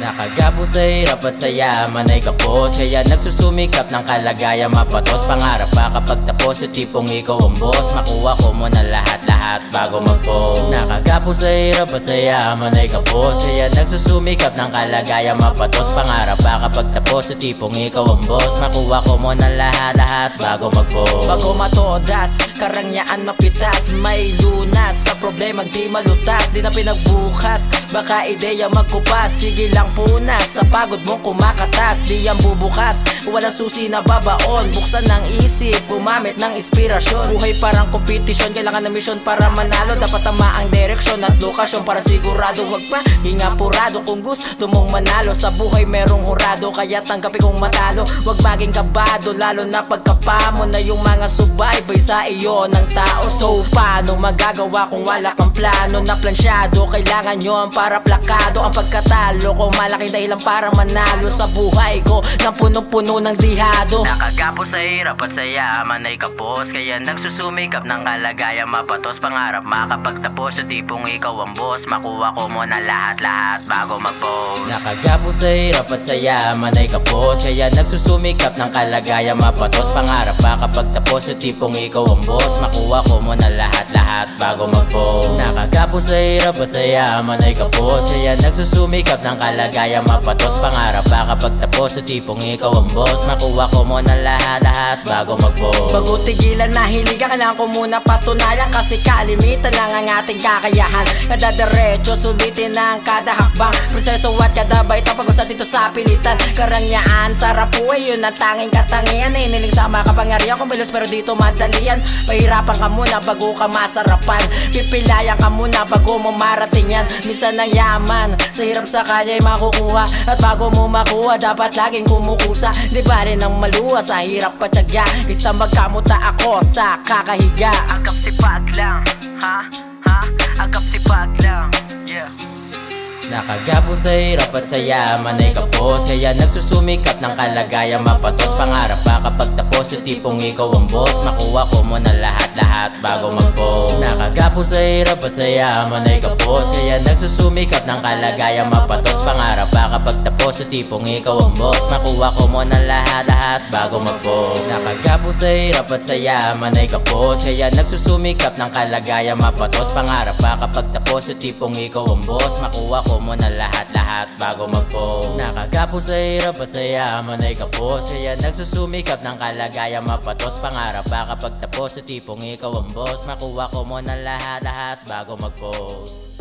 Nakagapo sa hirap at sa yaman ay kapos. Kaya nagsusumikap ng kalagayan mapatos. Pangarap pa kapag tapos yung tipong ikaw ang boss. Makuha ko mo na lahat-lahat bago mag-post Nakagapo sa hirap at sa yaman ay kapos Kaya nagsusumikap ng kalagayan mapatos. Pangarap pa kapag tapos yung tipong ikaw ang boss. Makuha ko mo na lahat-lahat bago mag-post Bago matodas, karangyaan mapitas. May lunas sa problema di malutas. Di na pinagbukas, baka ideya magkupas. Sige lang punas, sa pagod mong kumakatas. Di yan bubukas, walang susi na babaon. Buksan ng isip, gumamit ng inspirasyon. Buhay parang kompetisyon, kailangan ng misyon para manalo. Dapat tama ang direksyon at lokasyon para sigurado Wag pa, ingapurado kung gusto mong manalo. Sa buhay merong hurado, kaya tanggapin kong matalo. Wag maging kabado, lalo na pagkapa mo na yung mga subaybay sa iyo ng tao. So paano magagawa kung wala kang plano? Na plansyado Kailangan yon para plakado. Ang pagkatalo ko Malaking dahilan para manalo. Sa buhay ko Nang punong-puno ng dihado. Nakagapo sa hirap at sa yaman ay kapos. Kaya nagsusumikap ng kalagayan mapatos. Pangarap makapagtapos sa tipong ikaw ang boss Makuha ko mo na lahat-lahat bago mag-post Nakagapo sa hirap at sa yaman ay kapos Kaya nagsusumikap ng kalagayan mapatos. Pangarap makapagtapos sa tipong ikaw ang boss. Makuha ko mo na lahat-lahat bago mag-post Nakagapo sa hirap at sa yaman ay kapos Kaya nagsusumikap ng kalagayan mapatos. Pangarap makapagtapos sa tipong ikaw ang boss. Makuha ko mo na lahat-lahat bago mag-post Bago tigilan na hiligan Kailangan ko muna patunayan. Kasi kalimitan lang ang ating kakayahan Kada diretso sulitin ang kada hakbang. Proseso at kada baita Pag-usap dito sa pilitan. Karangyaan, sarap buhay Yun ang tanging katangian. Iniling sa mga kapangyarihan Kung bilis pero dito madalian. Pahirapan ka muna bago ka masarapan. Pipilayan ka muna bago mo marating yan. Minsan ang yaman Sa hirap sa kanya ay makukuha. At bago mo makuha Dapat laging kumukusa. Di ba rin ang maluwa Sa hirap at tiyaga? Kaysa magkamuta ako sa kakahiga. Agap sipag lang Ha? Agap sipag lang Yeah Nakagapo sa hirap at sa yaman ay kapos. Kaya nagsusumikap ng kalagayan mapatos. Pangarap pa kapag tapos yung tipong ikaw ang boss. Makuha ko mo na lahat-lahat bago mag-post. Nakagapo sa hirap at sa yaman ay kapos. Kaya nagsusumikap ng kalagayan mapatos. Pangarap pa kapag tapos yung tipong ikaw ang boss. Makuha ko mo na lahat-lahat bago mag-post. Nakagapo sa hirap at sa yaman ay kapos. Kaya nagsusumikap ng kalagayan mapatos. Pangarap pa kapag tapos yung tipong ikaw ang boss. Makuha ko mo na lahat-lahat bago mag-post. Nakagapo sa hirap at sa yaman ay kapos Kaya nagsusumikap ng kalagayan mapatos Pangarap. Pa kapag tapos yung tipong ikaw ang boss. Makuha ko mo na lahat-lahat bago mag-post